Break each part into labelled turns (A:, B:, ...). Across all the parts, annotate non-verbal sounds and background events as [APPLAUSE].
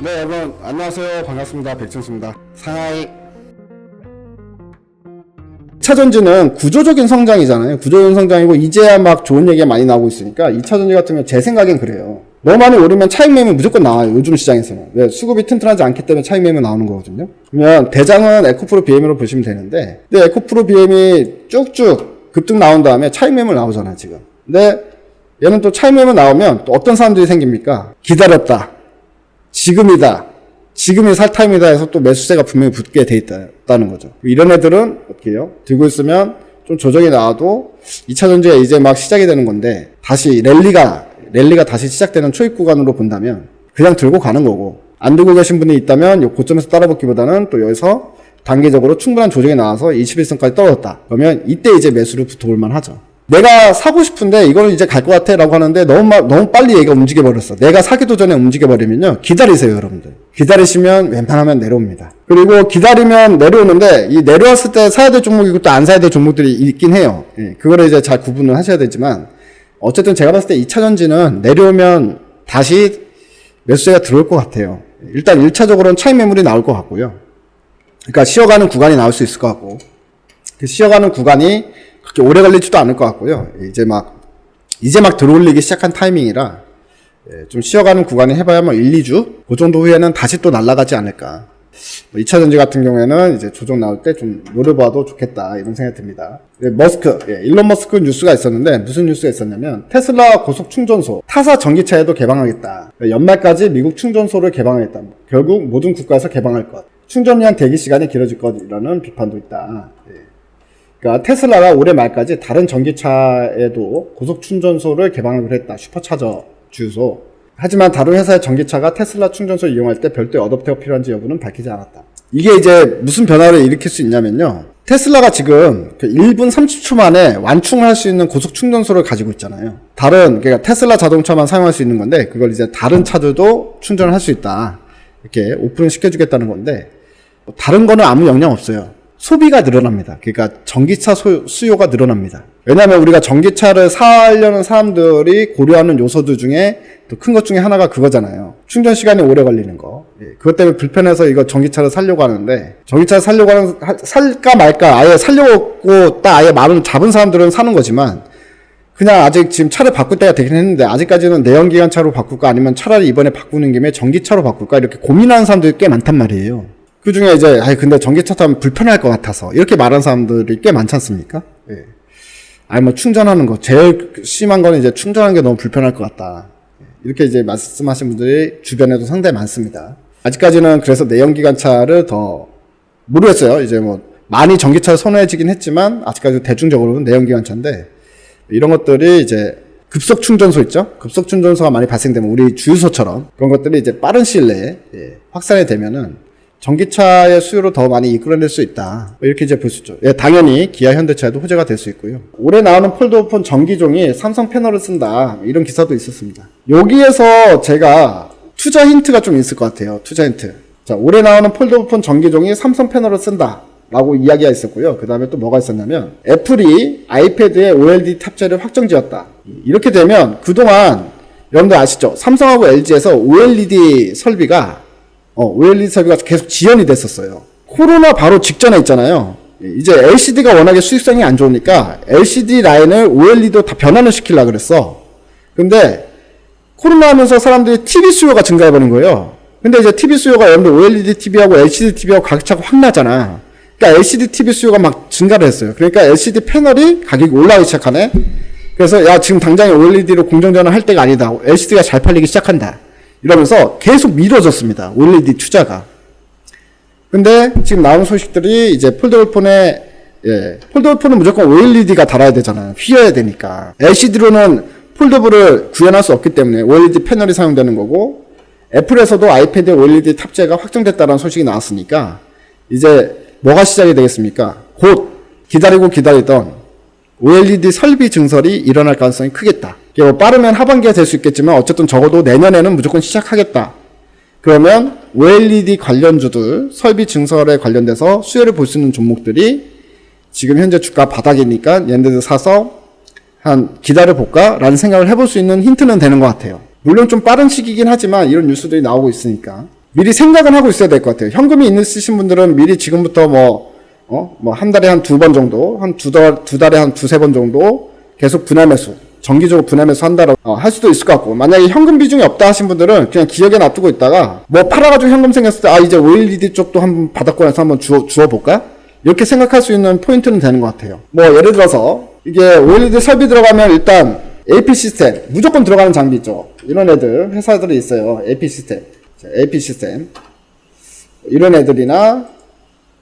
A: 네 여러분 안녕하세요. 반갑습니다. 백천수입니다. 상하이. 차전지는 구조적인 성장이잖아요. 구조적인 성장이고 이제야 막 좋은 얘기가 많이 나오고 있으니까 2차 전지 같은 경우 제 생각엔 그래요. 너무 많이 오르면 차익 매물 무조건 나와요 요즘 시장에서는. 왜? 수급이 튼튼하지 않기 때문에 차익 매물 나오는 거거든요. 그러면 대장은 에코프로 BM으로 보시면 되는데 근데 에코프로 BM이 쭉쭉 급등 나온 다음에 차익 매물 나오잖아요 지금. 근데 얘는 또 매물 나오면 또 어떤 사람들이 생깁니까 기다렸다 지금이다. 지금이 살 타임이다 해서 또 매수세가 분명히 붙게 돼 있다는 거죠. 이런 애들은 어떻게 해요? 들고 있으면 좀 조정이 나와도 2차 전지가 이제 막 시작이 되는 건데 다시 랠리가 랠리가 다시 시작되는 초입 구간으로 본다면 그냥 들고 가는 거고 안 들고 계신 분이 있다면 요 고점에서 따라붙기보다는 또 여기서 단계적으로 충분한 조정이 나와서 21선까지 떨어졌다. 그러면 이때 이제 매수를 붙어볼 만하죠. 내가 사고 싶은데 이거는 이제 갈 것 같아 라고 하는데 너무 마- 너무 빨리 얘가 움직여 버렸어. 내가 사기도 전에 움직여 버리면요. 기다리세요, 여러분들. 기다리시면 웬만하면 내려옵니다. 그리고 기다리면 내려오는데 이 내려왔을 때 사야 될 종목이고 또 안 사야 될 종목들이 있긴 해요. 예, 그거를 이제 잘 구분을 하셔야 되지만 어쨌든 제가 봤을 때 2차 전지는 내려오면 다시 매수세가 들어올 것 같아요. 일단 1차적으로는 차익 매물이 나올 것 같고요. 그러니까 쉬어가는 구간이 나올 수 있을 것 같고 그 쉬어가는 구간이 그렇게 오래 걸리지도 않을 것 같고요. 이제 막 이제 막 들어올리기 시작한 타이밍이라 예, 좀 쉬어가는 구간이 해봐야 뭐 1, 2주 그 정도 후에는 다시 또 날아가지 않을까. 뭐 2차 전지 같은 경우에는 이제 조정 나올 때 좀 노려봐도 좋겠다 이런 생각이 듭니다. 예, 머스크, 예, 일론 머스크 뉴스가 있었는데 무슨 뉴스가 있었냐면 테슬라 고속 충전소 타사 전기차에도 개방하겠다. 연말까지 미국 충전소를 개방하겠다. 결국 모든 국가에서 개방할 것. 충전량 대기 시간이 길어질 것이라는 비판도 있다. 예. 그러니까 테슬라가 올해 말까지 다른 전기차에도 고속 충전소를 개방하기로 했다. 슈퍼차저 주유소. 하지만 다른 회사의 전기차가 테슬라 충전소 이용할 때 별도의 어댑터가 필요한지 여부는 밝히지 않았다. 이게 이제 무슨 변화를 일으킬 수 있냐면요. 테슬라가 지금 그 1분 30초 만에 완충을 할수 있는 고속 충전소를 가지고 있잖아요. 다른 그러니까 테슬라 자동차만 사용할 수 있는 건데 그걸 이제 다른 차들도 충전을 할 수 있다. 이렇게 오픈을 시켜주겠다는 건데 뭐 다른 거는 아무 영향 없어요. 소비가 늘어납니다. 그러니까 전기차 소- 수요가 늘어납니다. 왜냐하면 우리가 전기차를 사려는 사람들이 고려하는 요소들 중에 또 큰 것 중에 하나가 그거잖아요. 충전 시간이 오래 걸리는 거. 예, 그것 때문에 불편해서 이거 전기차를 살려고 하는데 전기차를 살려고 하는 하- 살까 말까 아예 살려고 딱 아예 마음을 잡은 사람들은 사는 거지만 그냥 아직 지금 차를 바꿀 때가 되긴 했는데 아직까지는 내연기관 차로 바꿀까 아니면 차라리 이번에 바꾸는 김에 전기차로 바꿀까 이렇게 고민하는 사람들이 꽤 많단 말이에요. 그 중에 이제 아니 근데 전기차 타면 불편할 것 같아서 이렇게 말하는 사람들이 꽤 많지 않습니까? 예. 아니 뭐 충전하는 거 제일 심한 거는 이제 충전하는 게 너무 불편할 것 같다. 예. 이렇게 이제 말씀하신 분들이 주변에도 상당히 많습니다. 아직까지는 그래서 내연기관차를 더 모르겠어요. 이제 뭐 많이 전기차를 선호해지긴 했지만 아직까지 대중적으로는 내연기관차인데 이런 것들이 이제 급속 충전소 있죠? 급속 충전소가 많이 발생되면 우리 주유소처럼 그런 것들이 이제 빠른 시일 내에 예, 확산이 되면은 전기차의 수요를 더 많이 이끌어낼 수 있다. 뭐 이렇게 이제 볼 수 있죠. 예, 당연히 기아 현대차에도 호재가 될 수 있고요. 올해 나오는 폴드오폰 전기종이 삼성 패널을 쓴다. 이런 기사도 있었습니다. 여기에서 제가 투자 힌트가 좀 있을 것 같아요. 투자 힌트. 자, 올해 나오는 폴드오폰 전기종이 삼성 패널을 쓴다. 라고 이야기가 있었고요. 그 다음에 또 뭐가 있었냐면, 애플이 아이패드에 OLED 탑재를 확정지었다. 이렇게 되면 그동안 여러분들 아시죠? 삼성하고 LG에서 OLED 설비가 어, OLED 설비가 계속 지연이 됐었어요. 코로나 바로 직전에 있잖아요. 이제 LCD가 워낙에 수익성이 안 좋으니까 LCD 라인을 OLED로 다 변환을 시키려고 그랬어. 근데 코로나 하면서 사람들이 TV 수요가 증가해버린 거예요. 근데 이제 TV 수요가 여러분들 OLED TV하고 LCD TV하고 가격 차가 확 나잖아. 그러니까 LCD TV 수요가 막 증가를 했어요. 그러니까 LCD 패널이 가격이 올라가기 시작하네. 그래서 야 지금 당장에 OLED로 공정 전환 할 때가 아니다. LCD가 잘 팔리기 시작한다. 이러면서 계속 미뤄졌습니다. OLED 투자가. 근데 지금 나온 소식들이 이제 폴더블 폰에 예, 폴더블 폰은 무조건 OLED가 달아야 되잖아요. 휘어야 되니까. LCD로는 폴더블을 구현할 수 없기 때문에 OLED 패널이 사용되는 거고 애플에서도 아이패드 OLED 탑재가 확정됐다는 소식이 나왔으니까 이제 뭐가 시작이 되겠습니까? 곧 기다리고 기다리던 OLED 설비 증설이 일어날 가능성이 크겠다. 빠르면 하반기가 될수 있겠지만 어쨌든 적어도 내년에는 무조건 시작하겠다. 그러면 OLED 관련주들 설비 증설에 관련돼서 수혜를 볼 수 있는 종목들이 지금 현재 주가 바닥이니까 얘네들 사서 한 기다려 볼까라는 생각을 해볼 수 있는 힌트는 되는 것 같아요. 물론 좀 빠른 시기긴 하지만 이런 뉴스들이 나오고 있으니까 미리 생각은 하고 있어야 될 것 같아요. 현금이 있으신 분들은 미리 지금부터 뭐, 어, 뭐 한 달에 한 두 번 정도, 한 두 달, 두 달에 한 두세 번 정도 계속 분할 매수, 정기적으로 분할 매수 한다고 어, 할 수도 있을 것 같고, 만약에 현금 비중이 없다 하신 분들은 그냥 기억에 놔두고 있다가 뭐 팔아가지고 현금 생겼을 때, 아, 이제 OLED 쪽도 한번 바닥권에서 한번 주워, 주워볼까? 이렇게 생각할 수 있는 포인트는 되는 것 같아요. 뭐 예를 들어서 이게 OLED 설비 들어가면 일단 AP 시스템 무조건 들어가는 장비 있죠. 이런 애들 회사들이 있어요. AP 시스템, 자, AP 시스템 이런 애들이나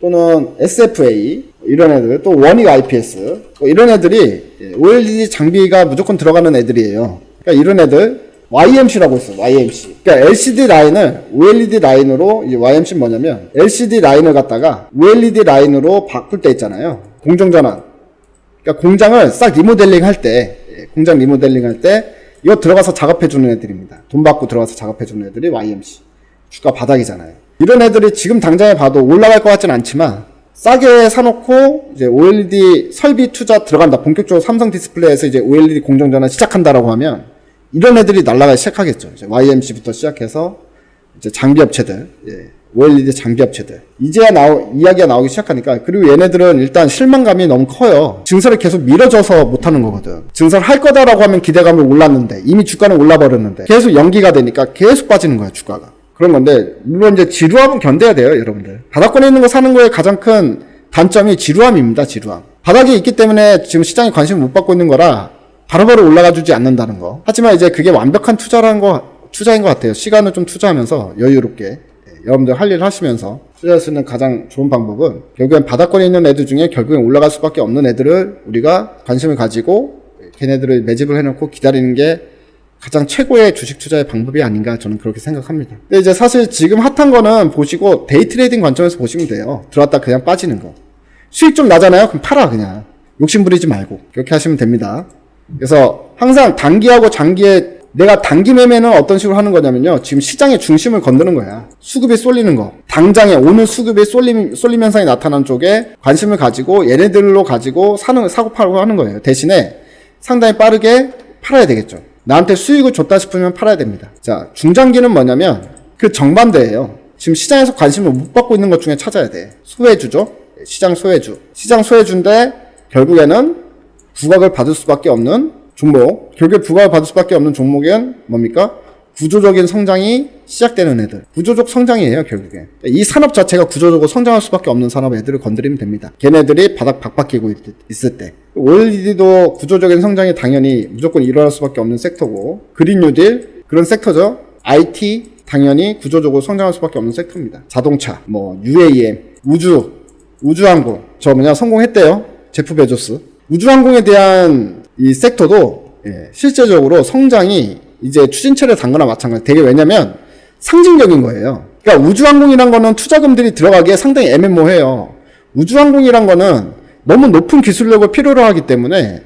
A: 또는 SFA 이런 애들 또 원익 IPS 뭐 이런 애들이 예, OLED 장비가 무조건 들어가는 애들이에요. 그러니까 이런 애들 YMC라고 있어요. YMC. 그러니까 LCD 라인을 OLED 라인으로 이 YMC 는 뭐냐면 LCD 라인을 갖다가 OLED 라인으로 바꿀 때 있잖아요. 공정 전환. 그러니까 공장을 싹 리모델링 할 때, 예, 공장 리모델링 할 때, 이거 들어가서 작업해 주는 애들입니다. 돈 받고 들어가서 작업해 주는 애들이 YMC. 주가 바닥이잖아요. 이런 애들이 지금 당장에 봐도 올라갈 것 같진 않지만, 싸게 사놓고, 이제 OLED 설비 투자 들어간다. 본격적으로 삼성 디스플레이에서 이제 OLED 공정 전환 시작한다라고 하면, 이런 애들이 날라가기 시작하겠죠. 이제 YMC부터 시작해서, 이제 장비 업체들, 예, OLED 장비 업체들. 이제야 나오, 이야기가 나오기 시작하니까, 그리고 얘네들은 일단 실망감이 너무 커요. 증설을 계속 밀어줘서 못하는 거거든. 증설을 할 거다라고 하면 기대감이 올랐는데, 이미 주가는 올라버렸는데, 계속 연기가 되니까 계속 빠지는 거야, 주가가. 그런 건데, 물론 이제 지루함은 견뎌야 돼요, 여러분들. 바닥권에 있는 거 사는 거의 가장 큰 단점이 지루함입니다, 지루함. 바닥에 있기 때문에 지금 시장에 관심을 못 받고 있는 거라, 바로바로 올라가 주지 않는다는 거. 하지만 이제 그게 완벽한 투자라는 거, 투자인 것 같아요. 시간을 좀 투자하면서 여유롭게 예, 여러분들 할 일 하시면서 투자할 수 있는 가장 좋은 방법은 결국엔 바닥권에 있는 애들 중에 결국엔 올라갈 수밖에 없는 애들을 우리가 관심을 가지고 걔네들을 매집을 해놓고 기다리는 게 가장 최고의 주식 투자의 방법이 아닌가 저는 그렇게 생각합니다. 근데 이제 사실 지금 핫한 거는 보시고 데이 트레이딩 관점에서 보시면 돼요. 들어왔다 그냥 빠지는 거. 수익 좀 나잖아요? 그럼 팔아 그냥. 욕심 부리지 말고 그렇게 하시면 됩니다. 그래서 항상 단기하고 장기에 내가 단기 매매는 어떤 식으로 하는 거냐면요. 지금 시장의 중심을 건드는 거야. 수급이 쏠리는 거. 당장에 오늘 수급이 쏠림, 쏠림 현상이 나타난 쪽에 관심을 가지고 얘네들로 가지고 사는, 사고 팔고 하는 거예요. 대신에 상당히 빠르게 팔아야 되겠죠. 나한테 수익을 줬다 싶으면 팔아야 됩니다. 자, 중장기는 뭐냐면 그 정반대예요. 지금 시장에서 관심을 못 받고 있는 것 중에 찾아야 돼. 소외주죠. 시장 소외주. 시장 소외주인데 결국에는 부각을 받을 수밖에 없는 종목. 결국에 부각을 받을 수밖에 없는 종목은 뭡니까? 구조적인 성장이 시작되는 애들. 구조적 성장이에요, 결국에. 이 산업 자체가 구조적으로 성장할 수밖에 없는 산업 애들을 건드리면 됩니다. 걔네들이 바닥 박박히고 있, 있을 때. OLED도 구조적인 성장이 당연히 무조건 일어날 수밖에 없는 섹터고, 그린 뉴딜, 그런 섹터죠. IT, 당연히 구조적으로 성장할 수밖에 없는 섹터입니다. 자동차, 뭐, UAM, 우주, 우주항공. 저 뭐냐, 성공했대요. 제프 베조스. 우주항공에 대한 이 섹터도 예, 실제적으로 성장이 이제 추진체를 단 거나 마찬가지. 되게 왜냐면 상징적인 거예요. 그러니까 우주항공이란 거는 투자금들이 들어가기에 상당히 애매모호해요. 우주항공이란 거는 너무 높은 기술력을 필요로 하기 때문에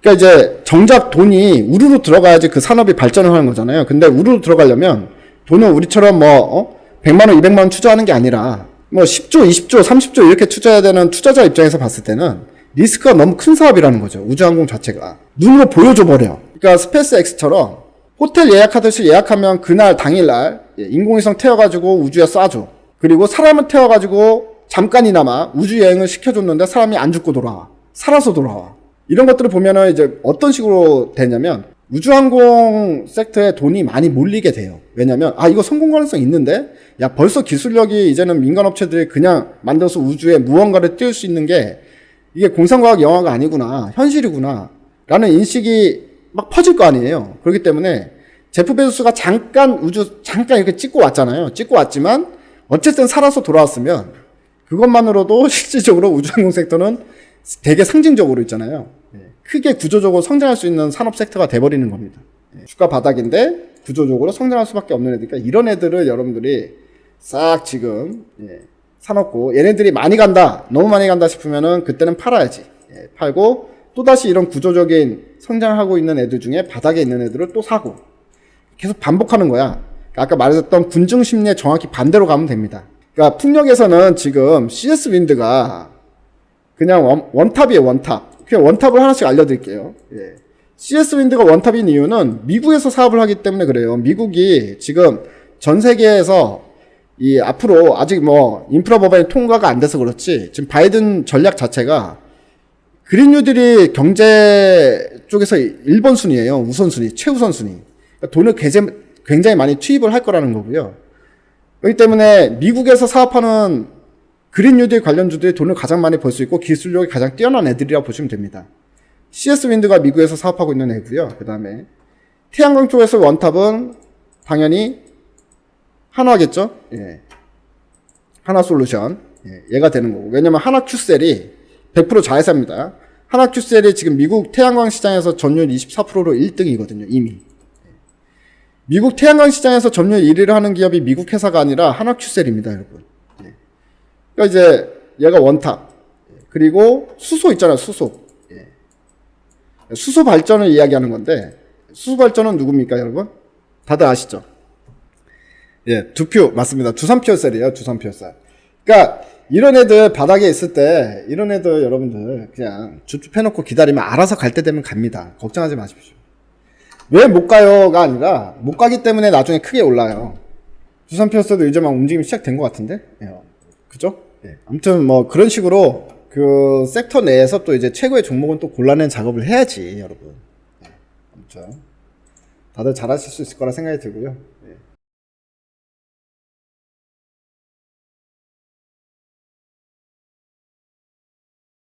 A: 그러니까 이제 정작 돈이 우르르 들어가야지 그 산업이 발전을 하는 거잖아요. 근데 우르르 들어가려면 돈은 우리처럼 뭐 어? 100만 원, 200만 원 투자하는 게 아니라 뭐 10조, 20조, 30조 이렇게 투자해야 되는 투자자 입장에서 봤을 때는 리스크가 너무 큰 사업이라는 거죠. 우주항공 자체가. 눈으로 보여줘 버려. 그러니까 스페이스 X처럼 호텔 예약하듯이 예약하면 그날 당일날 예, 인공위성 태워가지고 우주에 쏴줘. 그리고 사람을 태워가지고 잠깐이나마 우주 여행을 시켜줬는데 사람이 안 죽고 돌아와. 살아서 돌아와. 이런 것들을 보면은 이제 어떤 식으로 되냐면 우주항공 섹터에 돈이 많이 몰리게 돼요. 왜냐면 아 이거 성공 가능성 있는데 야 벌써 기술력이 이제는 민간 업체들이 그냥 만들어서 우주에 무언가를 띄울 수 있는 게 이게 공상과학 영화가 아니구나 현실이구나 라는 인식이 막 퍼질 거 아니에요. 그렇기 때문에 제프 베조스가 잠깐 우주 잠깐 이렇게 찍고 왔잖아요. 찍고 왔지만 어쨌든 살아서 돌아왔으면 그것만으로도 [LAUGHS] 실질적으로 우주항공 섹터는 되게 상징적으로 있잖아요. 예, 크게 구조적으로 성장할 수 있는 산업 섹터가 돼버리는 겁니다. 예, 주가 바닥인데 구조적으로 성장할 수밖에 없는 애들. 그러니까 이런 애들을 여러분들이 싹 지금 예, 사놓고 얘네들이 많이 간다, 너무 많이 간다 싶으면은 그때는 팔아야지. 예, 팔고 또다시 이런 구조적인 성장하고 있는 애들 중에 바닥에 있는 애들을 또 사고 계속 반복하는 거야. 그러니까 아까 말했던 군중 심리에 정확히 반대로 가면 됩니다. 그러니까 풍력에서는 지금 CS 윈드가 그냥 원, 원탑이에요, 원탑. 그냥 원탑을 하나씩 알려드릴게요. 예. CS 윈드가 원탑인 이유는 미국에서 사업을 하기 때문에 그래요. 미국이 지금 전 세계에서 이 앞으로 아직 뭐 인프라 법안이 통과가 안 돼서 그렇지 지금 바이든 전략 자체가 그린 뉴딜이 경제 쪽에서 1번 순위예요. 우선 순위, 최우선 순위. 그러니까 돈을 굉장히, 많이 투입을 할 거라는 거고요. 그렇기 때문에 미국에서 사업하는 그린 뉴딜 관련주들이 돈을 가장 많이 벌 수 있고 기술력이 가장 뛰어난 애들이라 고 보시면 됩니다. CS 윈드가 미국에서 사업하고 있는 애고요. 그 다음에 태양광 쪽에서 원탑은 당연히 한화겠죠. 예. 하나 솔루션. 예, 얘가 되는 거고. 왜냐면 하나 큐셀이 100% 자회사입니다. 하나 큐셀이 지금 미국 태양광 시장에서 점유율 24%로 1등이거든요. 이미. 미국 태양광 시장에서 점유율 1위를 하는 기업이 미국 회사가 아니라 하나 큐셀입니다, 여러분. 예. 그러니까 이제 얘가 원탑. 예. 그리고 수소 있잖아요, 수소. 예. 수소 발전을 이야기하는 건데 수소 발전은 누굽니까, 여러분? 다들 아시죠? 예, 두표 맞습니다. 두산피어셀이에요. 두산피어셀. 그러니까 이런 애들 바닥에 있을 때 이런 애들 여러분들 그냥 줍줍 해놓고 기다리면 알아서 갈 때 되면 갑니다. 걱정하지 마십시오. 왜 못 가요가 아니라 못 가기 때문에 나중에 크게 올라요. 두산 피어셀도 이제 막 움직임이 시작된 것 같은데, 예, 그죠? 예. 아무튼 뭐 그런 식으로 그 섹터 내에서 또 이제 최고의 종목은 또 골라낸 작업을 해야지, 여러분. 예, 아무튼 다들 잘하실 수 있을 거라 생각이 들고요. 예.